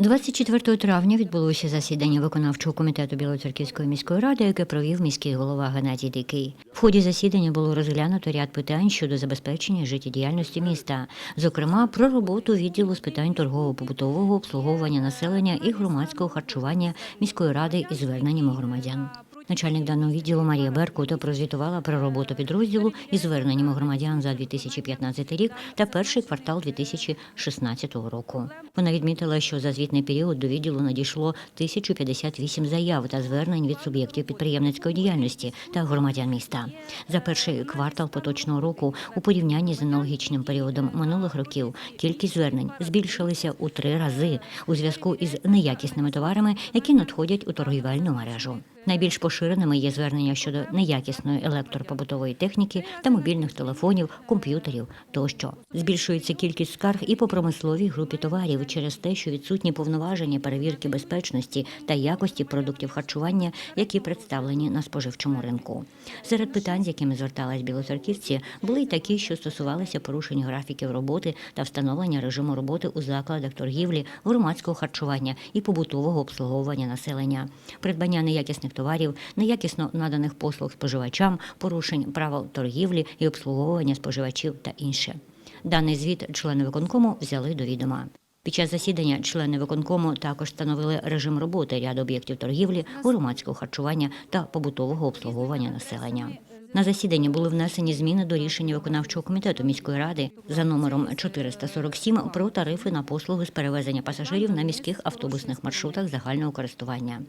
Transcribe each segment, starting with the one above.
24 травня відбулося засідання виконавчого комітету Білоцерківської міської ради, яке провів міський голова Геннадій Дикий. В ході засідання було розглянуто ряд питань щодо забезпечення життєдіяльності міста, зокрема про роботу відділу з питань торгово-побутового обслуговування населення і громадського харчування міської ради із зверненнями громадян. Начальник даного відділу Марія Беркута прозвітувала про роботу підрозділу із зверненнями громадян за 2015 рік та перший квартал 2016 року. Вона відмітила, що за звітний період до відділу надійшло 1058 заяв та звернень від суб'єктів підприємницької діяльності та громадян міста. За перший квартал поточного року у порівнянні з аналогічним періодом минулих років кількість звернень збільшилася у три рази у зв'язку із неякісними товарами, які надходять у торгівельну мережу. Найбільш поширеними є звернення щодо неякісної електропобутової техніки та мобільних телефонів, комп'ютерів тощо. Збільшується кількість скарг і по промисловій групі товарів через те, що відсутні повноваження перевірки безпечності та якості продуктів харчування, які представлені на споживчому ринку. Серед питань, з якими звертались білоцерківці, були й такі, що стосувалися порушень графіків роботи та встановлення режиму роботи у закладах торгівлі, громадського харчування і побутового обслуговування населення, придбання неякісних товарів, неякісно наданих послуг споживачам, порушень правил торгівлі і обслуговування споживачів та інше. Даний звіт члени виконкому взяли до відома. Під час засідання члени виконкому також встановили режим роботи ряду об'єктів торгівлі, громадського харчування та побутового обслуговування населення. На засіданні були внесені зміни до рішення виконавчого комітету міської ради за номером 447 про тарифи на послуги з перевезення пасажирів на міських автобусних маршрутах загального користування.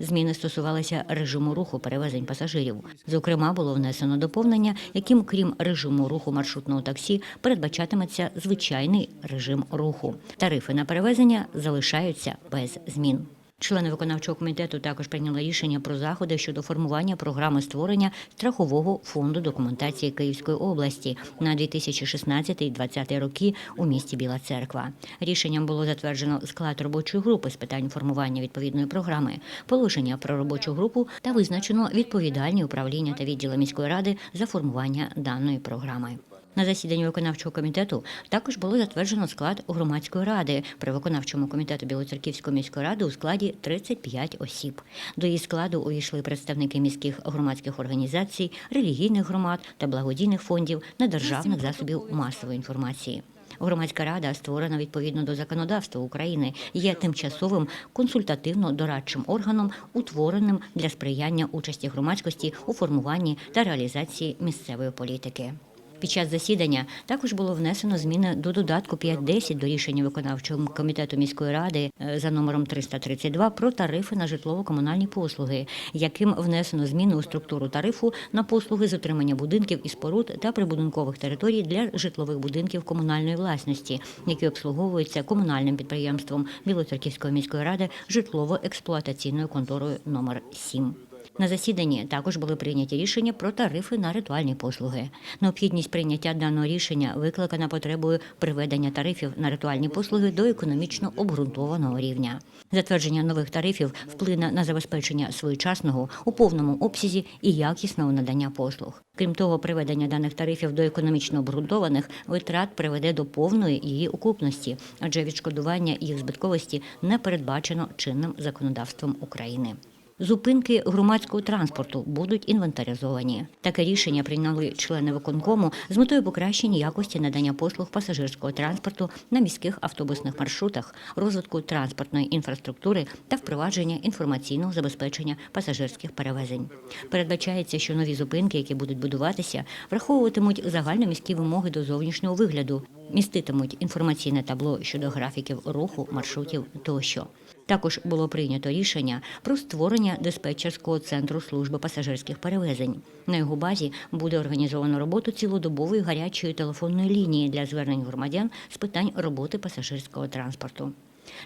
Зміни стосувалися режиму руху перевезень пасажирів. Зокрема, було внесено доповнення, яким, крім режиму руху маршрутного таксі, передбачатиметься звичайний режим руху. Тарифи на перевезення залишаються без змін. Члени виконавчого комітету також прийняли рішення про заходи щодо формування програми створення страхового фонду документації Київської області на 2016-2020 роки у місті Біла Церква. Рішенням було затверджено склад робочої групи з питань формування відповідної програми, положення про робочу групу та визначено відповідальні управління та відділи міської ради за формування даної програми. На засіданні виконавчого комітету також було затверджено склад громадської ради при виконавчому комітету Білоцерківської міської ради у складі 35 осіб. До її складу увійшли представники міських громадських організацій, релігійних громад та благодійних фондів недержавних засобів масової інформації. Громадська рада, створена відповідно до законодавства України, є тимчасовим консультативно-дорадчим органом, утвореним для сприяння участі громадськості у формуванні та реалізації місцевої політики. Під час засідання також було внесено зміни до додатку 5.10 до рішення виконавчого комітету міської ради е, за номером 332 про тарифи на житлово-комунальні послуги, яким внесено зміни у структуру тарифу на послуги з отримання будинків і споруд та прибудинкових територій для житлових будинків комунальної власності, які обслуговуються комунальним підприємством Білоцерківської міської ради житлово-експлуатаційною конторою номер 7. На засіданні також були прийняті рішення про тарифи на ритуальні послуги. Необхідність прийняття даного рішення викликана потребою приведення тарифів на ритуальні послуги до економічно обґрунтованого рівня. Затвердження нових тарифів вплине на забезпечення своєчасного у повному обсязі і якісного надання послуг. Крім того, приведення даних тарифів до економічно обґрунтованих витрат приведе до повної її окупності, адже відшкодування їх збитковості не передбачено чинним законодавством України. Зупинки громадського транспорту будуть інвентаризовані. Таке рішення прийняли члени виконкому з метою покращення якості надання послуг пасажирського транспорту на міських автобусних маршрутах, розвитку транспортної інфраструктури та впровадження інформаційного забезпечення пасажирських перевезень. Передбачається, що нові зупинки, які будуть будуватися, враховуватимуть загальноміські вимоги до зовнішнього вигляду, міститимуть інформаційне табло щодо графіків руху, маршрутів тощо. Також було прийнято рішення про створення диспетчерського центру служби пасажирських перевезень. На його базі буде організовано роботу цілодобової гарячої телефонної лінії для звернень громадян з питань роботи пасажирського транспорту.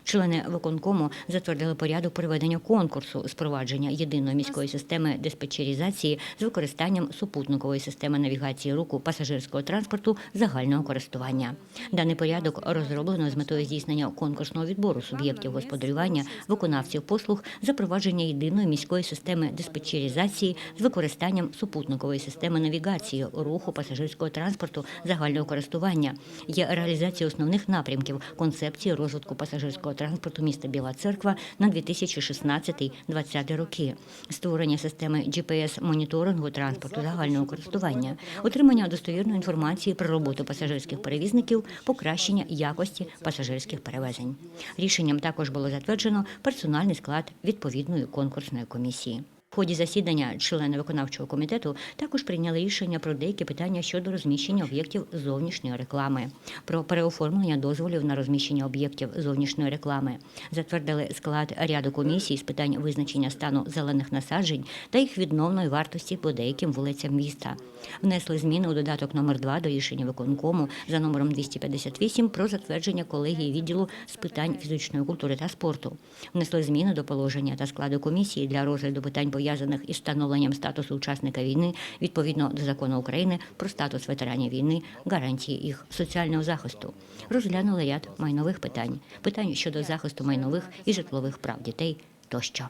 Члени виконкому затвердили порядок проведення конкурсу з провадження єдиної міської системи диспетчерізації з використанням супутникової системи навігації руху пасажирського транспорту загального користування. Даний порядок розроблено з метою здійснення конкурсного відбору суб'єктів господарювання, виконавців послуг, запровадження єдиної міської системи диспетчерізації з використанням супутникової системи навігації руху пасажирського транспорту загального користування. Є реалізація основних напрямків концепції розвитку пасажирського пасажирського транспорту міста Біла Церква на 2016-2020 роки, створення системи GPS-моніторингу транспорту загального користування, отримання достовірної інформації про роботу пасажирських перевізників, покращення якості пасажирських перевезень. Рішенням також було затверджено персональний склад відповідної конкурсної комісії. В ході засідання члени виконавчого комітету також прийняли рішення про деякі питання щодо розміщення об'єктів зовнішньої реклами, про переоформлення дозволів на розміщення об'єктів зовнішньої реклами, затвердили склад ряду комісій з питань визначення стану зелених насаджень та їх відновної вартості по деяким вулицям міста. Внесли зміни у додаток номер 2 до рішення виконкому за номером 258 про затвердження колегії відділу з питань фізичної культури та спорту. Внесли зміни до положення та складу комісії для розгляду питань пов'язаних із встановленням статусу учасника війни відповідно до закону України про статус ветеранів війни, гарантії їх соціального захисту. Розглянули ряд майнових питань, питань щодо захисту майнових і житлових прав дітей тощо.